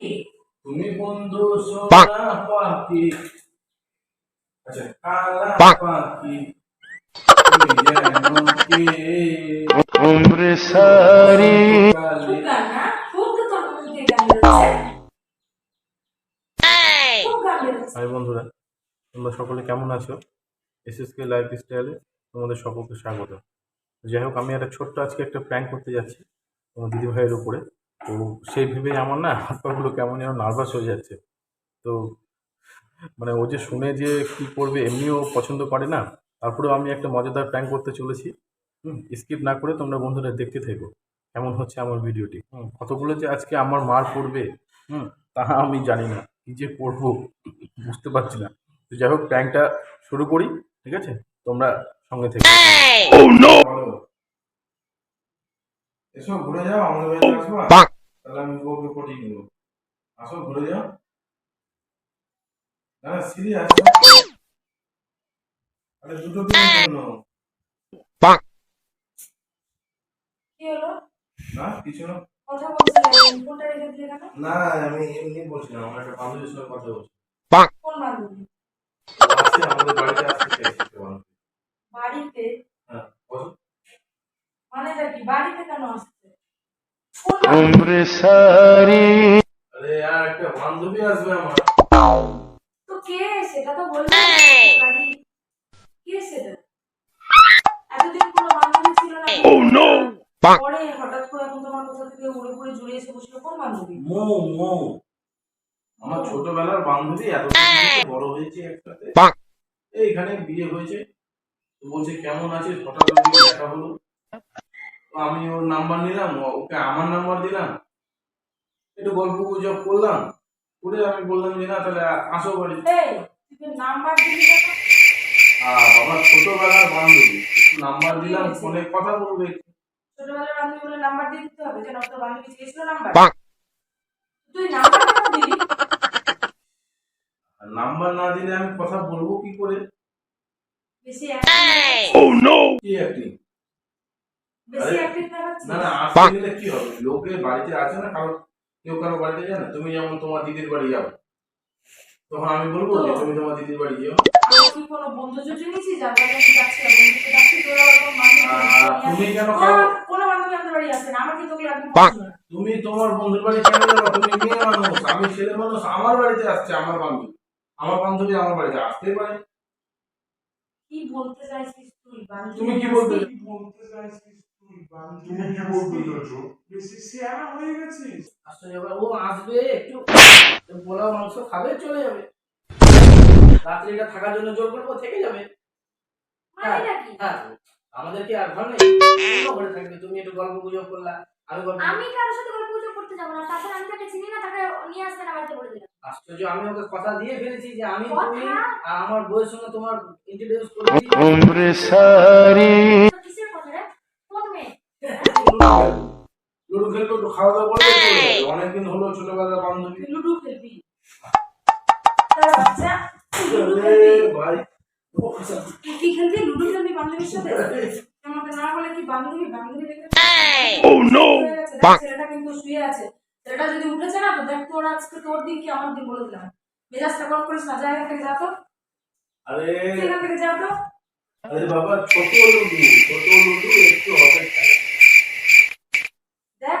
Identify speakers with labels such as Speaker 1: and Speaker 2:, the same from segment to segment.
Speaker 1: তুমি বন্ধুরা তোমরা সকলে কেমন আছো? এসএসকে লাইফ স্টাইলে তোমাদের সকলকে স্বাগত। যাই হোক আমি একটা ছোট্ট আজকে একটা প্র্যাঙ্ক করতে যাচ্ছি তোমার দিদিভাইয়ের উপরে। তো সেই ভেবেই আমার না হাত পাগুলো কেমন যেন নার্ভাস হয়ে যাচ্ছে। তো মানে ও যে শুনে যে কি করবে এমনিও পছন্দ করে না তারপরেও আমি একটা মজাদার প্র্যাঙ্ক করতে চলেছি। হুম স্কিপ না করে তোমরা বন্ধুরা দেখতে থেকো। কেমন হচ্ছে আমার ভিডিওটি হুম কতগুলো যে আজকে আমার মার পড়বে হুম তা আমি জানি না। কী যে করব বুঝতে পারছি না। তো যাই হোক প্র্যাঙ্কটা শুরু করি ঠিক আছে? তোমরা সঙ্গে থেকে। এসো ঘুরে যাও আমাদের বাড়িতে আসবা। তাহলে আমি বউকে পটিয়ে নেব আসো ঘুরে যাও। না না সিরিয়াস আরে দুটো দিনের জন্য
Speaker 2: কি হলো?
Speaker 1: না কিছু না।
Speaker 2: কথা বলছিলেন ফোনটা রেখে দিলে কেন?
Speaker 1: না আমি এমনি বলছিলাম আমার একটা বান্ধবীর সঙ্গে কথা বলছি
Speaker 2: কোন বান্ধবী?
Speaker 1: আসছে আমাদের বাড়িতে আসতে চাইছে একটা বান্ধবী।
Speaker 2: বাড়িতে?
Speaker 1: হ্যাঁ বলো
Speaker 2: কি? বাড়িতে কেন আসছে?
Speaker 3: উমরে সারি
Speaker 1: আরে আর একটা বান্ধবী আসবে আমার।
Speaker 2: তো কে সেটা তো বললি কে সেটা? এতদিন কোনো বান্ধবী ছিল না। ও নো পরে হঠাৎ করে এখন তোমার কোথা থেকে উড়ে পুড়ে জুড়ে এসে বসল কোন বান্ধবী?
Speaker 1: মো মো। আমার ছোটবেলার বান্ধবী এত বড় হয়েছে একসাথে। এইখানে বিয়ে হয়েছে। বলছে কেমন আছে হঠাৎ দেখা হলো। আমি ওর নাম্বার নিলাম ওকে আমার নাম্বার দিলাম। একটু গল্প গুজব করলাম করে আমি বললাম যে না তাহলে আসো বাড়ি।
Speaker 2: নাম্বার দিলি
Speaker 1: বাবা ছোটবেলার বান্ধবী। নাম্বার দিলাম ফোনে কথা বলবে।
Speaker 2: ছোটবেলার বান্ধবী বলে নাম্বার দিয়ে দিতে হবে যেন তোর বান্ধবী চেয়েছিল নাম্বার তুই নাম্বার দিলি?
Speaker 1: আর নাম্বার না দিলে আমি কথা বলব কি করে?
Speaker 2: বেশি acting
Speaker 1: কি অ্যাক্টিং
Speaker 2: বেশি
Speaker 1: আরে,
Speaker 2: অ্যাক্টিং দেখাচ্ছিস
Speaker 1: না না আসতে গেলে কি হবে? লোকে বাড়িতে আছে না কারও কেউ কারও বাড়িতে যায় না? তুমি যেমন তোমার দিদির বাড়ি যাও। তখন আমি বলব যে তুমি তোমার দিদির বাড়ি যাও।
Speaker 2: কি কোনো বন্ধু জুটে নিয়েছি যার বাড়ি যাচ্ছি বন্ধুকে যাচ্ছি তোরা ওরকম বান্ধবী
Speaker 1: তুমি কেন
Speaker 2: কোনো- বান্ধবী আমাদের বাড়ি আসে না আমার কিন্তু ওগুলো একদম
Speaker 1: তুমি তোমার বন্ধুর বাড়ি কেন যাব তুমি মেয়ে মানুষ আমি ছেলে মানুষ আমার বাড়িতে আসছে আমার বান্ধবী। আমার বান্ধবী আমার বাড়িতে আসতেই পারে।
Speaker 2: কি বলতে চাইছিস তুই
Speaker 1: তুমি কি বলতে
Speaker 2: আসতে-
Speaker 4: বলতে চাইছিস তুই কি বলতে চাইছো বেশি শেয়ার হয়ে গেছিস
Speaker 5: আসলে ও আসবে একটু পোলাও মাংস খাবে চলে যাবে। রাত্রে থাকার জন্য জোর করব থেকে যাবে।
Speaker 2: মানেটা কি
Speaker 5: হ্যাঁ আমাদের কি আর ঘর নেই। ঘরে থাকবে তুমি একটু গল্প গুজব করলা আমি গল্প
Speaker 6: আমি কারোর সাথে গল্প গুজব করতে যাব না তাছাড়া আমি তাকে চিনি না তাকে নিয়ে আসবে না বাড়িতে বলে দিলাম।
Speaker 5: আশ্চর্য আমি ওকে কথা দিয়ে ফেলেছি যে আমি তুমি আমার বউয়ের সঙ্গে তোমার ইন্ট্রোডিউস করে
Speaker 1: লুডু খেলব একটু খাওয়া দাওয়া করবে অনেকদিন হলো ছোটবেলার বান্ধবী
Speaker 2: লুডু খেলবি লুডু খেলবি
Speaker 1: ভাই
Speaker 2: কি খেলবি লুডু খেলবি বান্ধবীর সাথে আমাকে না বলে কি বান্ধবী বান্ধবী ছেলেটা কিন্তু শুয়ে আছে ছেলেটা যদি উঠেছে না তো দেখ তোর আজকে তোর দিন কি আমার দিন বলে দিলাম মেজাজটা গরম করিস না যা থেকে যা তো
Speaker 1: আরে
Speaker 2: এখান থেকে যা তো।
Speaker 1: আরে বাবা ছোট লুডু ছোট লুডু একটু অপেক্ষা
Speaker 2: দেখ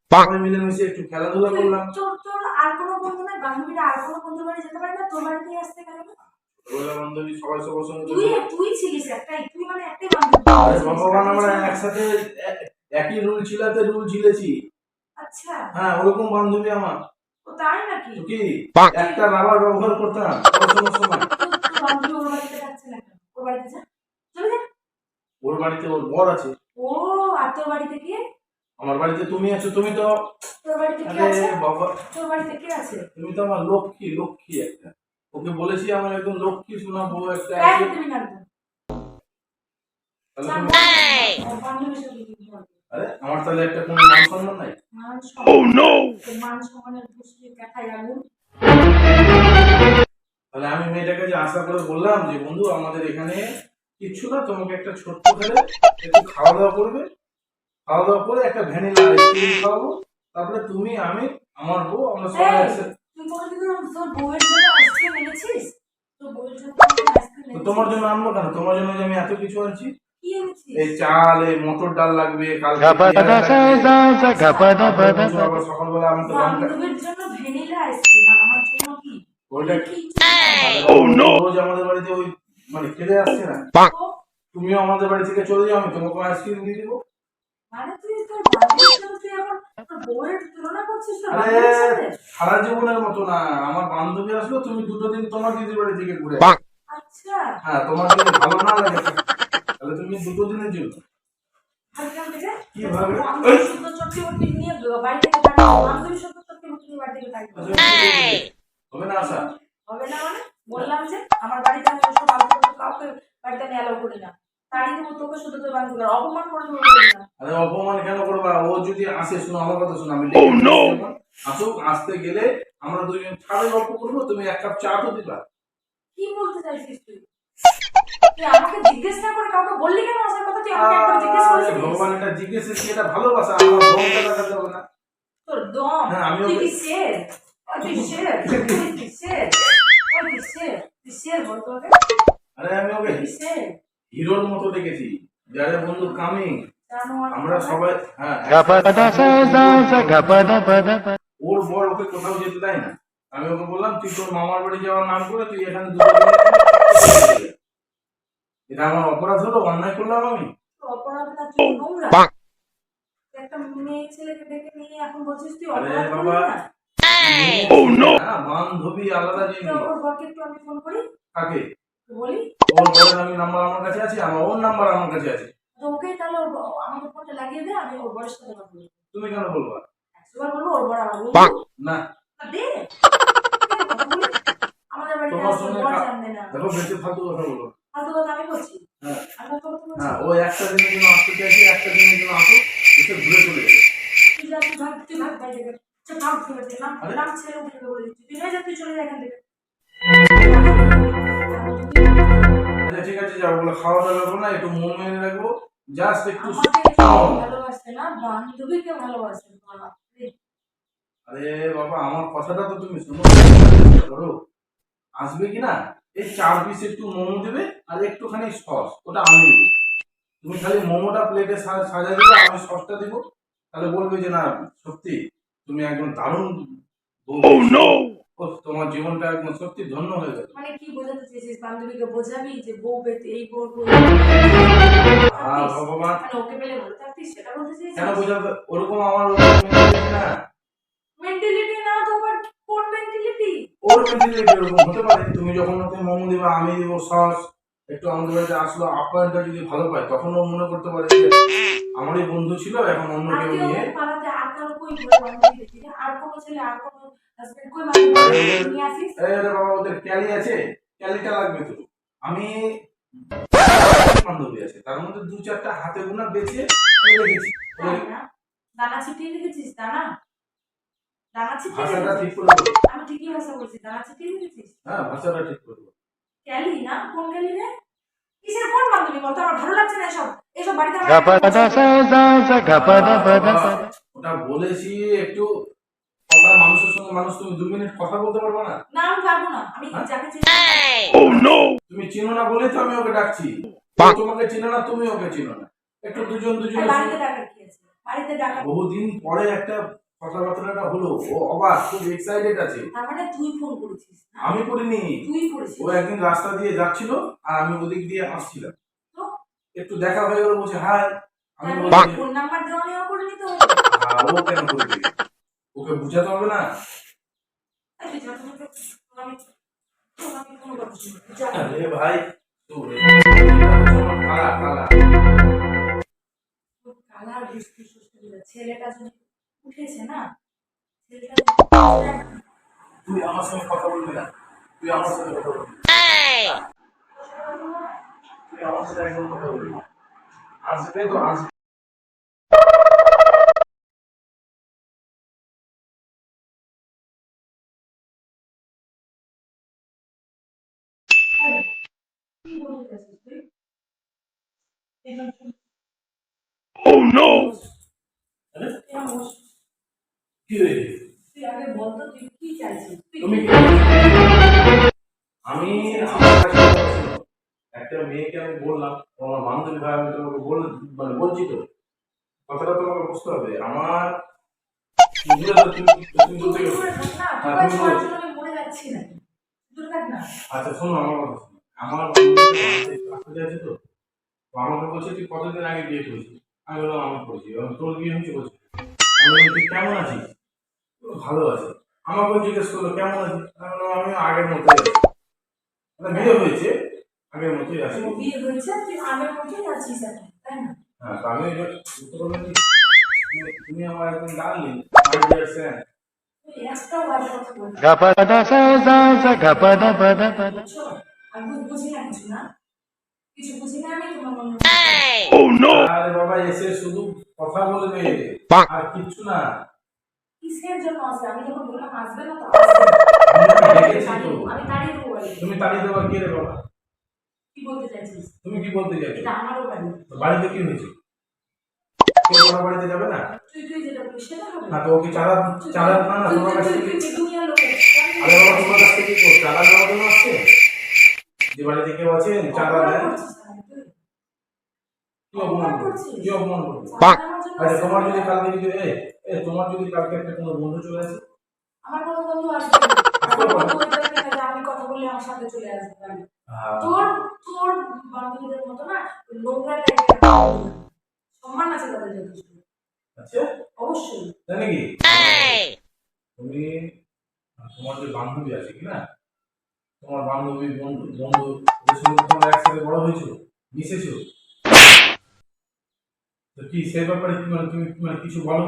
Speaker 1: সবাই মিলেমিশে একটু খেলাধুলা করলাম।
Speaker 2: তোর তোর আর কোনো বন্ধু নাই বান্ধবীরা আর কোনো বন্ধুর বাড়ি যেতে পারে না তোর বাড়িতেই আসতে কেন
Speaker 1: ছোটবেলার বান্ধবী সবাই সবার সঙ্গে
Speaker 2: তুই তুই ছিলিস একটাই তুই মানে একটাই বান্ধবী।
Speaker 1: ভগবান আমরা একসাথে একই রুল ছিলাতে রুল ছিলেছি।
Speaker 2: আচ্ছা।
Speaker 1: হ্যাঁ ওরকম বান্ধবী আমার।
Speaker 2: ও তাই নাকি?
Speaker 1: তো কি? একটা রাবার ব্যবহার করতাম পড়াশোনার সময়।
Speaker 2: তোর তোর বান্ধবী ওর বাড়িতে যাচ্ছে না ওর বাড়িতে যা। চলে যা।
Speaker 1: ওর বাড়িতে ওর বর আছে।
Speaker 2: ও আর তোর বাড়িতে কে?
Speaker 1: আমার বাড়িতে তুমি আছো তুমি তো
Speaker 2: তোর বাড়িতে কে আছে?
Speaker 1: বাবা।
Speaker 2: তোর বাড়িতে কে আছে?
Speaker 1: তুমি তো আমার লক্ষ্মী লক্ষ্মী একটা। ওকে বলেছি আমার একদম লক্ষ্মী শোনা বউ একটা
Speaker 2: না?
Speaker 1: আরে আমার তাহলে একটা কোনো মান সম্মান নাই?
Speaker 2: সম্মান মান সম্মানের দৃষ্টি দেখাই আগুন
Speaker 1: তাহলে আমি মেয়েটাকে যে আশা করে বললাম যে বন্ধু আমাদের এখানে কিচ্ছু না তোমাকে একটা ছোট্ট খেলে একটু খাওয়া দাওয়া করবে খাওয়া দাওয়া করে একটা ভ্যানিলা আইসক্রিম খাওয়াবো। তারপরে তুমি আমি আমার বউ আমরা সবাই
Speaker 2: এই,
Speaker 1: একসাথে। তোমার জন্য আনব কেন? তোমার জন্য যে আমি এত কিছু আনছি। এই চাল এই মটর ডাল লাগবে কালকে সকালবেলা আমাকে লঙ্কা! রোজ আমাদের বাড়িতে ওই মানে খেলে আসছে না। তুমিও আমাদের বাড়ি থেকে চলে যাও আমি তোমাকে আইসক্রিম দিয়ে দিবো। সারা জীবনের মতো না আমার বান্ধবী আসলো তুমি দুটো দিন তোমার দিদির বাড়ি থেকে ঘুরে
Speaker 2: আচ্ছা
Speaker 1: হ্যাঁ তোমার যদি ভালো না লাগে তাহলে তুমি দুটো দিনের জন্য?
Speaker 2: বান্ধবী বান্ধবী
Speaker 1: হবে না
Speaker 2: হবে না মানে? বললাম যে আমার বাড়িতে আমি ওসব কাউকে বাড়িতে আমি অ্যালাউ করি না।
Speaker 1: আরে অপমান কেন করবা? ও যদি আসে শুনো আমার কথা শোনো আমি
Speaker 3: Oh,
Speaker 1: আসুক আসতে গেলে আমরা দুজন ছাদে গল্প করব তুমি এক কাপ চা তো দিবা।
Speaker 2: কি বলতে চাইছিস তুই? তুই আমাকে জিজ্ঞেস না করে কাউকে বললি কেন আসার কথা তুই আমাকে একবার জিজ্ঞেস করেছিস
Speaker 1: ভগবান এটা জিজ্ঞেস কি এটা ভালোবাসা আমার ভগবানকে দেখাতে হবে না।
Speaker 2: তোর দম
Speaker 1: হ্যাঁ, আমিও-
Speaker 2: তুই কি শের? তুই শের? তুই শের? তুই শের? তুই শের বল তোকে।
Speaker 1: আরে আমি ওকে
Speaker 2: শের?
Speaker 1: হিরোর মতো দেখেছি যারে বন্ধু কামিং। আমরা সবাই হ্যাঁ. ওর বর ওকে কোথাও যেতে দেয় না। আমি ওকে বললাম তুই তোর মামার বাড়ি যাওয়ার নাম করে তুই এখানে এটা আমার অপরাধ হলো অন্যায় করলাম আমি।
Speaker 3: Oh!
Speaker 1: হ্যাঁ, বান্ধবী আলাদা জিনিস। কাকে?
Speaker 2: বলি।
Speaker 1: ওর বরের আমি নাম্বার আমার কাছে আছে আমার ওর নাম্বার আমার কাছে আছে।
Speaker 2: তো ওকে তাহলে ওর আমাকে ফোনটা লাগিয়ে দে আমি ওর বরের সাথে কথা বলব
Speaker 1: তুমি কেন বলবা?
Speaker 2: একশোবার বলব ওর বর আমার বলব।
Speaker 1: না।
Speaker 2: দে। আমাদের বাড়িতে
Speaker 1: তোমার সঙ্গে
Speaker 2: জানবে না।
Speaker 1: দেখো বেশি ফালতু কথা বলো
Speaker 2: ফালতু কথা আমি বলছি?
Speaker 1: হ্যাঁ।
Speaker 2: বলছি?
Speaker 1: হ্যাঁ ও একটা দিনের জন্য আসতে চাইছি একটা দিনের জন্য আসুক এসে ঘুরে চলে যাবে।
Speaker 2: বলে
Speaker 1: খাওয়া দাওয়া করব না একটু মন মেনে রাখব। জাস্ট একটু
Speaker 2: ভালোবাসে না বান্ধবীকে ভালোবাসে
Speaker 1: আরে বাবা আমার কথাটা তো তুমি শুনো করো। আসবে কি না? এই চার পিস একটু মোমো দেবে আর একটুখানি সস ওটা আমি দেবো তুমি খালি মোমোটা প্লেটে সাজা দেবে আমি সসটা দেবো। তাহলে বলবে যে না সত্যি তুমি একদম দারুণ
Speaker 3: Oh no!
Speaker 1: ও, তোমার জীবনটা একদম সত্যি ধন্য হয়ে গেল
Speaker 2: মানে কি বোঝাতে চেয়েছিস? বান্ধবীকে বোঝাবি যে বউ পেতে এই বউ
Speaker 1: হ্যাঁ ভগবান।
Speaker 2: মানে ওকে পেলে ভালো থাকতিস সেটা বলতে চেয়েছিস?
Speaker 1: কেন বোঝাবে? ওরকম আমার না।
Speaker 2: মেন্টালিটি না তো আবার কোন মেন্টালিটি
Speaker 1: ওর মেন্টালিটি ওরকম হতে পারে। তুমি যখন ওকে মোমো দিবা আমি দিব সস। একটু আমাদের বাড়িতে আসলো আপ্যায়নটা যদি ভালো পায় তখন ও মনে করতে পারে যে আমারই বন্ধু ছিল এখন অন্য কেউ নিয়ে বাবা ওদের ক্যালি আছে? ক্যালিটা লাগবে তো আমি বান্ধবী আছে তার মধ্যে দু চারটা হাতে গোনা আমি রেখেছি
Speaker 2: দানা দানা ছিটিয়ে রেখেছিস? দানা? দানা ছিটিয়ে
Speaker 1: ভাষাটা ঠিক করে
Speaker 2: আমি ঠিকই ভাষা বলছি দানা ছিটিয়ে রেখেছিস?
Speaker 1: হ্যাঁ ভাষাটা ঠিক করে দেবো
Speaker 2: ক্যালি না? কোন ক্যালি রে? কিসের কোন বান্ধবী বলতো? আমার ভালো লাগছে না এসব। এসব বাড়িতে আমার
Speaker 3: Gapada sa sa sa gapada pada pada.
Speaker 1: ওটা বলেছি একটু কথা মানুষের সঙ্গে মানুষ তুমি দু মিনিট কথা বলতে পারব না?
Speaker 2: না আমি পারব না। আমি যাকে চিনি।
Speaker 3: Oh!
Speaker 1: তুমি চিনো না বলেই তো আমি ওকে ডাকছি। তোমাকে চিনো না তুমি ওকে চিনো না। একটু দুজন দুজন
Speaker 2: বাড়িতে
Speaker 1: সঙ্গে-
Speaker 2: কি আছে? বাড়িতে ডাকার
Speaker 1: বহুদিন পরে একটা কথাবার্তাটা হলো ও অবাক খুব এক্সাইটেড আছে।
Speaker 2: তার মানে তুই ফোন করেছিস?
Speaker 1: আমি করিনি।
Speaker 2: তুই করেছিস।
Speaker 1: ও একদিন রাস্তা দিয়ে যাচ্ছিল আর আমি ওদিক দিয়ে আসছিলাম।
Speaker 2: তো?
Speaker 1: একটু দেখা হয়ে গেল বলছে হাই আমি
Speaker 2: ফোন নাম্বার দেওয়া নেওয়া করিনি তো
Speaker 1: "হ্যাঁ, ও কেন করবে ওকে বুঝাতে হবে না। আরে ভাই তো কালা কালা।
Speaker 2: ছেলেটা যদি উঠেছে না?
Speaker 1: তুই আমার সঙ্গে কথা বলবি না। তুই আমার সাথে কথা বলবি তুই আমার সাথে একদম কথা বলবি আসবে তো আসবে।
Speaker 3: Oh no!
Speaker 1: কি হয়েছে
Speaker 2: তুই আগে বলতো তুই কি চাইছিস? তুই
Speaker 1: তুমি আমি আমার কাছে। একটা মেয়েকে আমি বললাম ও আমার বান্ধবী ভাই আমি তোমাকে বল মানে বলছি তো কথাটা তোমাকে বুঝতে হবে আমার হ্যাঁ, আচ্ছা শোনো আমার কথা শোনো। আমার আছে তো আমাকে বলছে তুই কতদিন আগে বিয়ে করেছিস? আমি বললাম আমি করেছি। এবং তোর বিয়ে হয়েছে বলছি। আমি কেমন আছিস? ভালো আছে। আমাকেও জিজ্ঞেস করল কেমন আছিস আমি আগের মতোই আছি। মানে বিয়ে হয়েছে আগের মতোই আছি।
Speaker 2: বিয়ে হয়েছে তুই আগের মতোই আছিস তাই না?
Speaker 1: হ্যাঁ আমি তুমি- আমার একদম ডার্লিং মাই ডিয়ার স্যার?
Speaker 2: আমি বুঝি না কিছু না? কিছু বুঝি না আমি তোমার মনে
Speaker 1: আরে বাবা এসে শুধু কথা বলবে। আর কিচ্ছু না।
Speaker 2: কিসের জন্য আসবে আমি যখন বললাম আসবে না তো
Speaker 1: আমি ওকে ডেকেছি তো।
Speaker 2: আমি দাঁড়িয়ে দেবো
Speaker 1: তুমি তাড়িয়ে দেওয়ার কে রে বাবা?
Speaker 2: কি বলতে চাইছিস?
Speaker 1: তুমি কি বলতে চাইছো?
Speaker 2: এটা আমারও বাড়ি।
Speaker 1: তো বাড়িতে কি হয়েছে? কেউ তোমার বাড়িতে যাবে না?
Speaker 2: তুই তুই যেটা বলিস সেটা হবে।
Speaker 1: না তো ওকে চাঁদা চাঁদা না না তোমার কাছ থেকে আরে বাবা তোমার কাছ কি করছে? চাঁদা দেওয়ার জন্য আসছে? যে বাড়িতে কেউ আছে চাঁদা দেয়? কি অপমান করছে কি অপমান করছে আচ্ছা তোমার যদি কালকে যদি তোমার যদি কালকে একটা কোনো বন্ধু চলে আসে?
Speaker 2: আমার কোনো বন্ধু আসবে আমি কথা বললে আমার সাথে চলে আসবে তোর তোর বান্ধবীদের মতো না নোংরা সম্মান আছে তাদের যথেষ্ট
Speaker 1: আচ্ছা।
Speaker 2: অবশ্যই।
Speaker 1: তাই নাকি? তুমি তোমার যে বান্ধবী আছে কি না তোমার বান্ধবী বন্ধু বন্ধু ওদের সঙ্গে তোমরা একসাথে বড় হয়েছো? মিশেছো? তো কি সেই ব্যাপারে কি মানে তুমি মানে কিছু বলো?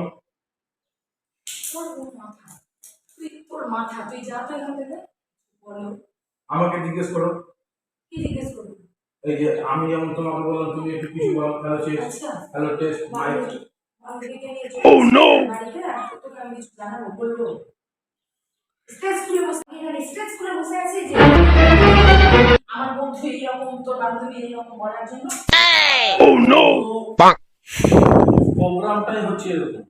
Speaker 2: তুই যা তো এখান থেকে বলো।
Speaker 1: আমাকে জিজ্ঞেস করো।
Speaker 2: কি জিজ্ঞেস করবি?
Speaker 1: এই যে আমি যেমন তোমাকে বললাম তুমি একটু কিছু বলো
Speaker 3: hello test
Speaker 2: hello test mike তোকে আমি জানাব, বলব। স্টেজ খুলে বসে- এখানে স্টেজ খুলে বসে আছি যে আমার বন্ধু এইরকম, তোর বান্ধবী এইরকম বলার জন্য।
Speaker 3: Oh no!
Speaker 1: প্রোগ্রামটাই হচ্ছে এরকম।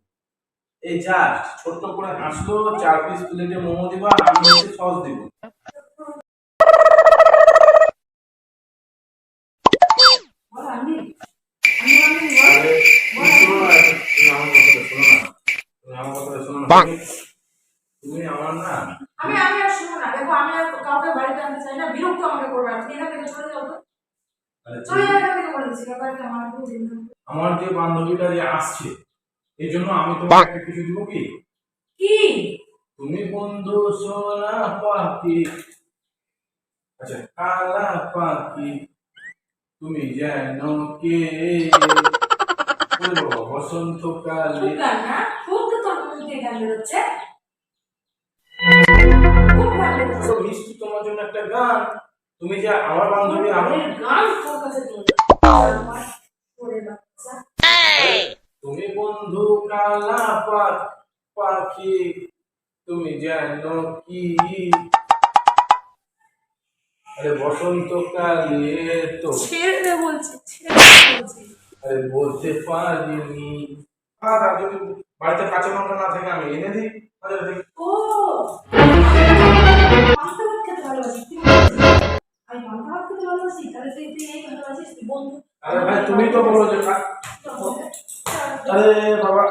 Speaker 1: এই জাস্ট ছোট্ট করে হাসলো চার পিস প্লেটে মোমো দিবা আমি এসে সস দিব তুমি শোনো না, তুমি আমার না। আমার কথাটা শোনো না। তুমি- তুমি আমার না
Speaker 2: আমি আমি আর শুনো না দেখো আমি আর কাউকে বাড়িতে আনতে চাই না বিরক্ত আমাকে করবে না এখান থেকে চলে যাও তো চলে যাও এখান থেকে বলে দিচ্ছি ব্যাপারটা আমার খুব
Speaker 1: আমার যে বান্ধবীটা যে আসছে এই জন্য আমি তোমাকে কিছু দিব কি?
Speaker 2: কি?
Speaker 1: তুমি বন্ধু সোনা পাখি। আচ্ছা কালা পাখি তুমি জানো কে? বসন্তকালে। মিষ্টি তোমার জন্য একটা গান। তুমি যে আমার বান্ধবী আমার
Speaker 2: গান তোর কাছে চলে আমার ওরে বাচ্চা
Speaker 1: তুমি বন্ধু কালা পাখি তুমি জানো কি? আরে বসন্তকালে তো
Speaker 2: ছেড়ে দে বলছি ছেড়ে বলছি।
Speaker 1: আরে বলতে পারিনি। আর আর যদি বাড়িতে কাঁচা লঙ্কা না থাকে আমি এনে দিই। বাজার
Speaker 2: ও!
Speaker 1: আরে ভাই তুমি তো বলো যে আরে বাবা,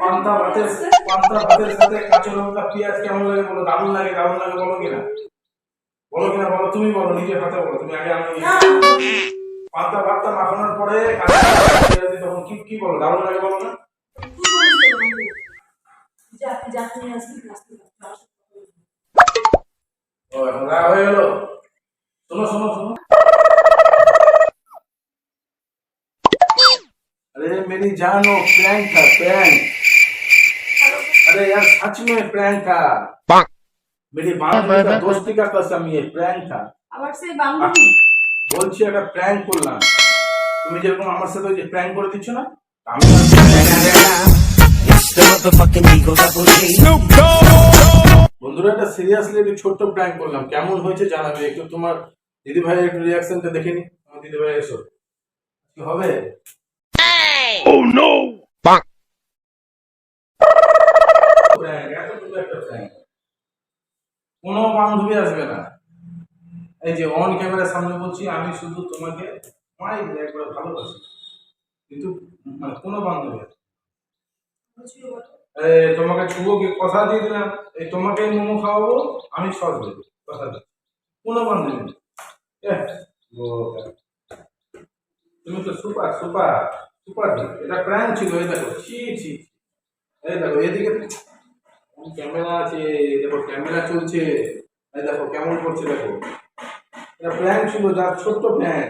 Speaker 1: পান্তা ভাতের পান্তা ভাতের সাথে কাঁচা লঙ্কা, পেঁয়াজ কেমন লাগে বলো? দারুণ লাগে দারুণ লাগে, বলো কিনা? বলো কিনা, বলো, তুমি বলো, নিজের হাতে বলো, তুমি আগে আমি পান্তা ভাতটা মাখানোর পরে তখন কি কি বলো? দারুণ লাগে বলো না? হয়ে গেল? শোনো শোনো শোনো अरे मेरी जानो प्रैंक था प्रैंक अरे यार सच में प्रैंक था मेरी बांधवी का दोस्ती का कसम ये प्रैंक था
Speaker 2: আবার সেই বান্ধবী
Speaker 1: বলছি একটা প্র্যাঙ্ক করলাম তুমি যেরকম আমার সাথে ওই যে প্র্যাঙ্ক করে দিচ্ছ না আমি বন্ধুরা একটা সিরিয়াসলি একটু ছোট্ট প্র্যাঙ্ক করলাম কেমন হয়েছে জানাবে একটু তোমার দিদি ভাইয়ের একটু রিয়াকশনটা দেখে নি আমার দিদি ভাই এসো কি হবে
Speaker 7: Oh no!
Speaker 1: prank। কোনো বান্ধবী আসবে না এই যে অন ক্যামেরার সামনে বলছি আমি শুধু তোমাকে মাই একবার ভালোবাসি কিন্তু মানে কোনো বান্ধবী আসবে তোমাকে ছুবো কি কথা দিয়ে দিলাম এই তোমাকে মোমো খাওয়াবো আমি সস দেবো কথা দিচ্ছি কোনো বান্ধবী। তুমি তো সুপার সুপার সুপার এটা প্র্যাঙ্ক ছিল, এই দেখো, ছি ছি এই দেখো, এদিকে ক্যামেরা আছে দেখো ক্যামেরা চলছে। এই দেখো, কেমন করছে দেখো। এটা প্র্যাঙ্ক ছিল, যার ছোট্ট প্র্যাঙ্ক